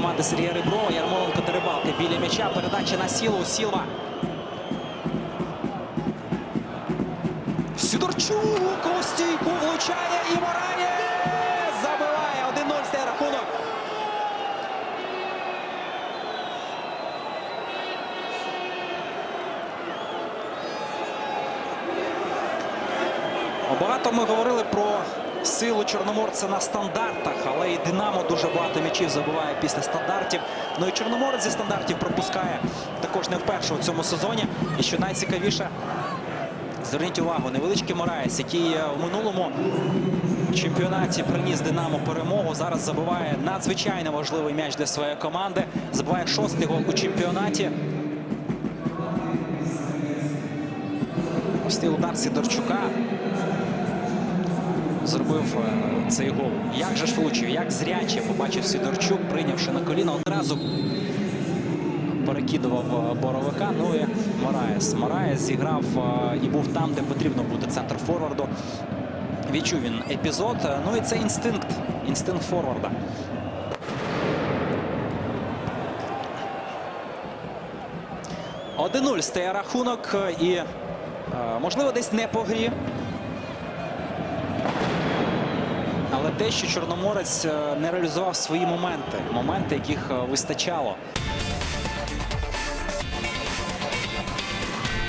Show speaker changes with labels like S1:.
S1: Команда Сергія Реброва, Ярмоленко та Рибалки біля м'яча. Передача на сілу. Сілва. Сидорчук у стійку влучає і Морає забиває 1-0 стає рахунок. Багато ми говорили про силу чорноморця на стандартах, але і Динамо дуже багато м'ячів забиває після стандартів. Ну і Чорноморець зі стандартів пропускає також не вперше у цьому сезоні. І що найцікавіше, зверніть увагу, невеличкий Мораєс, який е, у минулому чемпіонаті приніс Динамо перемогу. Зараз забиває надзвичайно важливий м'яч для своєї команди. Забиває шостий гол у чемпіонаті. Ось цей удар Сидорчука зробив е, цей гол. Як же ж влучив, як зряче побачив Сидорчук, прийнявши на коліна, одразу перекидував е, боровика. Ну і Мораєс. Мораєс зіграв е, і був там, де потрібно бути центр форварду. Відчув він епізод. Ну і це інстинкт. Інстинкт форварда. Один 0 стає рахунок і, можливо, десь не по грі. Але те, що Чорноморець е, не реалізував свої моменти, моменти, яких е, вистачало.